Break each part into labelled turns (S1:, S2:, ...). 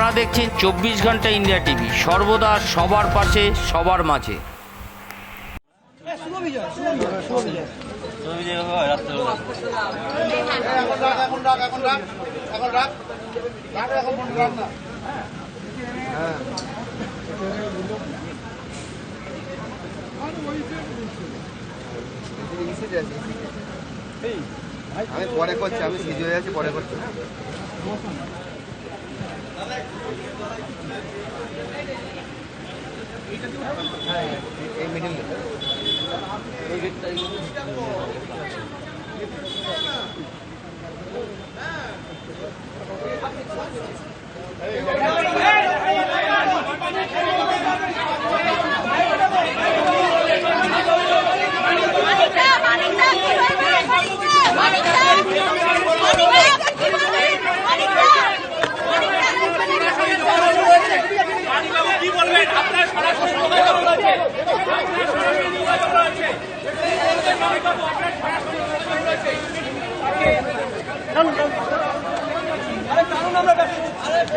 S1: আপনারা দেখছেন চব্বিশ ঘণ্টা ইন্ডিয়া টিভি। সর্বদা সবার পাশে সবার মাঝে।
S2: আমি পরে করছি আমি সিজি হয়ে আছি পরে করছি।
S3: Hey, hey.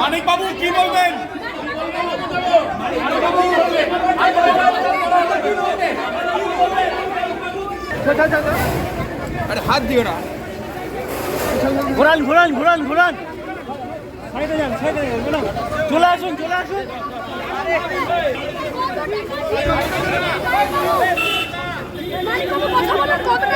S3: মানিক বাবু কি বলবেন? আরে হাত দিও না।
S4: ঘোরান ঘোরান ঘোরান ঘোরান। সাইডে যান সাইডে যান ঘোরান চলে আসুন চলে আসুন।
S5: কথা বলার